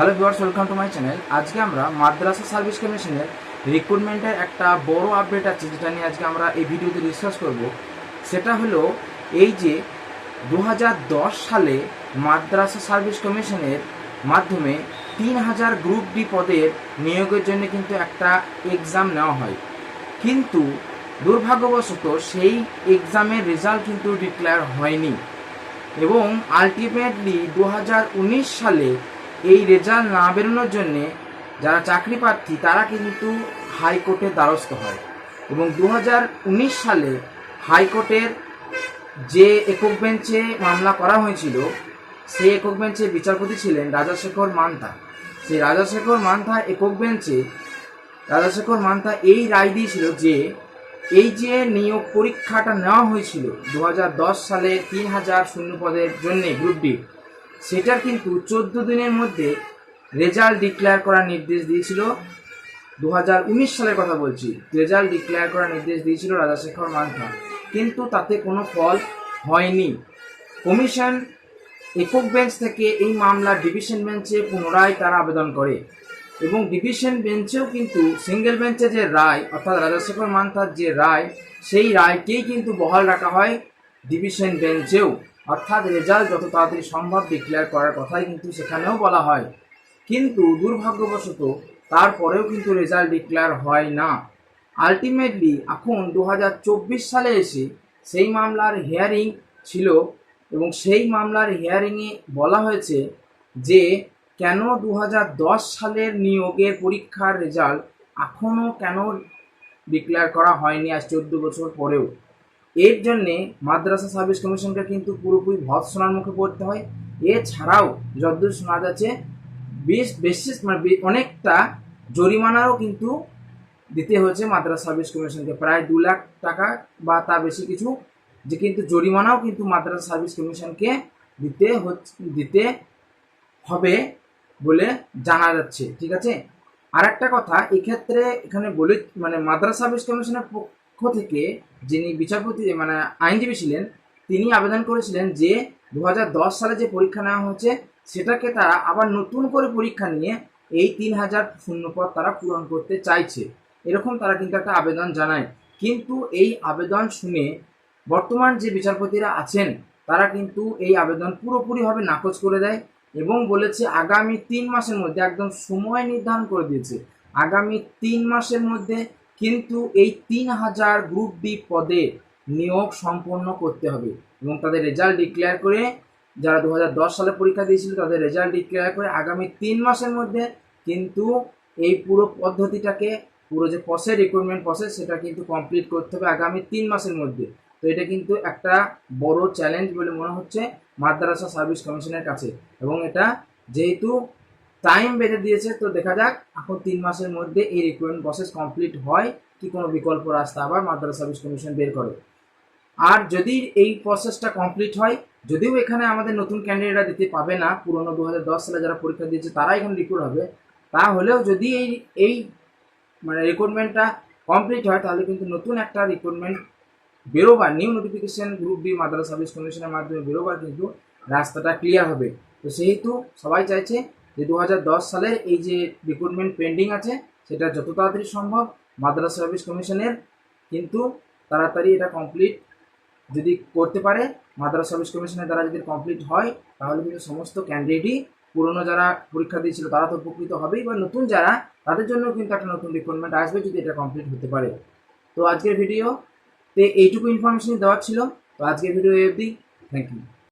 Hello viewers, welcome to my channel. আজকে আমরা মাদ্রাসা service কমিশনের রিক্রুটমেন্টের একটা বড় আপডেট আছে, যেটা নিয়ে আজকে আমরা এই ভিডিওতে ডিসকাস করব। সেটা হলো এই যে দু হাজার দশ সালে মাদ্রাসা সার্ভিস কমিশনের মাধ্যমে তিন হাজার গ্রুপ ডি পদের নিয়োগের জন্য কিন্তু একটা এক্সাম নেওয়া হয়। কিন্তু দুর্ভাগ্যবশত সেই এক্সামের রেজাল্ট কিন্তু ডিক্লেয়ার হয়নি। এবং আলটিমেটলি দু হাজার উনিশ সালে এই রেজাল্ট না বেরোনোর জন্যে যারা চাকরি প্রার্থী, তারা কিন্তু হাইকোর্টের দ্বারস্থ হয়। এবং দু হাজার উনিশ সালে হাইকোর্টের যে একক বেঞ্চে মামলা করা হয়েছিল সেই একক বেঞ্চে বিচারপতি ছিলেন রাজাশেখর মান্থা। সেই রাজাশেখর মান্থা একক বেঞ্চে, রাজাশেখর মান্থা এই রায় দিয়েছিল যে, এই যে নিয়োগ পরীক্ষাটা নেওয়া হয়েছিল দু হাজার দশ সালে তিন হাজার শূন্য পদের জন্যে গ্রুপ ডি সেটার কিন্তু চোদ্দ দিনের মধ্যে রেজাল্ট ডিক্লেয়ার করার নির্দেশ দিয়েছিল। দু হাজার উনিশ সালের কথা বলছি, রেজাল্ট ডিক্লেয়ার করার নির্দেশ দিয়েছিল রাজাশেখর মান্থা কিন্তু তাতে কোনো ফল হয়নি। কমিশন একক বেঞ্চ থেকে এই মামলা ডিভিশন বেঞ্চে পুনরায় তারা আবেদন করে এবং ডিভিশন বেঞ্চেও কিন্তু সিঙ্গেল বেঞ্চে যে রায়, অর্থাৎ রাজাশেখর মান্থার যে রায়, সেই রায়কেই কিন্তু বহাল রাখা হয় ডিভিশন বেঞ্চেও। অর্থাৎ রেজাল্ট যত তাড়াতাড়ি সম্ভব ডিক্লেয়ার করার কথাই কিন্তু সেখানেও বলা হয়। কিন্তু দুর্ভাগ্যবশত তারপরেও কিন্তু রেজাল্ট ডিক্লেয়ার হয় না। আলটিমেটলি এখন দু হাজার চব্বিশ সালে এসে সেই মামলার হিয়ারিং ছিল এবং সেই মামলার হিয়ারিংয়ে বলা হয়েছে যে কেন দু হাজার দশ সালের নিয়োগের পরীক্ষার রেজাল্ট এখনও কেন ডিক্লেয়ার করা হয়নি আজ চোদ্দ বছর পরেও। এর জন্যে মাদ্রাসা সার্ভিস কমিশনকে কিন্তু পুরোপুরি ভৎসনার মুখে পড়তে হয়। এছাড়াও যদ্দূর শোনা যাচ্ছে, বেশ, বেশি মানে অনেকটা জরিমানারও কিন্তু দিতে হয়েছে মাদ্রাসা সার্ভিস কমিশনকে। প্রায় দু লাখ টাকা বা তার বেশি কিছু যে কিন্তু জরিমানাও কিন্তু মাদ্রাসা সার্ভিস কমিশনকে দিতে দিতে হবে বলে জানা যাচ্ছে। ঠিক আছে? আর একটা কথা, এক্ষেত্রে এখানে বলে মানে মাদ্রাসা সার্ভিস কমিশনের থেকে যিনি বিচারপতি মানে আইনজীবী ছিলেন, তিনি আবেদন করেছিলেন যে দু হাজার দশ সালে যে পরীক্ষা নেওয়া হয়েছে, সেটাকে তারা আবার নতুন করে পরীক্ষা নিয়ে এই তিন হাজার শূন্যপদ তারা পূরণ করতে চাইছে। এরকম তারা কিন্তু একটা আবেদন জানায়। কিন্তু এই আবেদন শুনে বর্তমান যে বিচারপতিরা আছেন, তারা কিন্তু এই আবেদন পুরোপুরিভাবে নাকচ করে দেয় এবং বলেছে আগামী তিন মাসের মধ্যে একদম সময় নির্ধারণ করে দিয়েছে। আগামী তিন মাসের মধ্যে কিন্তু এই তিন হাজার গ্রুপ ডি পদে নিয়োগ সম্পন্ন করতে হবে এবং তাদের রেজাল্ট ডিক্লেয়ার করে যারা দু হাজার দশ সালে পরীক্ষা দিয়েছিল তাদের রেজাল্ট ডিক্লেয়ার করে আগামী তিন মাসের মধ্যে কিন্তু এই পুরো পদ্ধতিটাকে, পুরো যে প্রসেস রিক্রুটমেন্ট প্রসেস সেটা কিন্তু কমপ্লিট করতে হবে আগামী তিন মাসের মধ্যে। তো এটা কিন্তু একটা বড় চ্যালেঞ্জ বলে মনে হচ্ছে মাদ্রাসা সার্ভিস কমিশনের কাছে। এবং এটা যেহেতু টাইম বেঁধে দিয়েছে, তো দেখা যাক এখন তিন মাসের মধ্যে এই রিক্রুটমেন্ট প্রসেস কমপ্লিট হয় কি কোনো বিকল্প রাস্তা আবার মাদ্রাসা সার্ভিস কমিশন বের করে। আর যদি এই প্রসেসটা কমপ্লিট হয়, যদিও এখানে আমাদের নতুন ক্যান্ডিডেটরা দিতে পাবে না, পুরনো দু হাজার দশ সালে যারা পরীক্ষা দিয়েছে তারা এখানে রিক্রুট হবে, তাহলেও যদি এই এই মানে রিক্রুটমেন্টটা কমপ্লিট হয়, তাহলে কিন্তু নতুন একটা রিক্রুটমেন্ট বেরোবার নিউ নোটিফিকেশন গ্রুপ ডি মাদ্রাসা সার্ভিস কমিশনের মাধ্যমে বেরোবার কিন্তু রাস্তাটা ক্লিয়ার হবে। তো সেহেতু সবাই চাইছে যে দু সালের এই যে রিক্রুটমেন্ট পেন্ডিং আছে, সেটা যত তাড়াতাড়ি সম্ভব মাদ্রাস সার্ভিস কমিশনের কিন্তু তাড়াতাড়ি এটা কমপ্লিট যদি করতে পারে, মাদ্রাস সার্ভিস কমিশনের দ্বারা যদি কমপ্লিট হয়, তাহলে কিন্তু সমস্ত ক্যান্ডিডেটই পুরনো যারা পরীক্ষা দিয়েছিল তারা তো উপকৃত হবেই, বা নতুন যারা, তাদের জন্য কিন্তু একটা নতুন রিক্রুটমেন্ট আসবে যদি এটা কমপ্লিট হতে পারে। তো আজকের ভিডিওতে এইটুকু ইনফরমেশনই দেওয়ার ছিল। তো আজকের ভিডিও অবধি। Thank you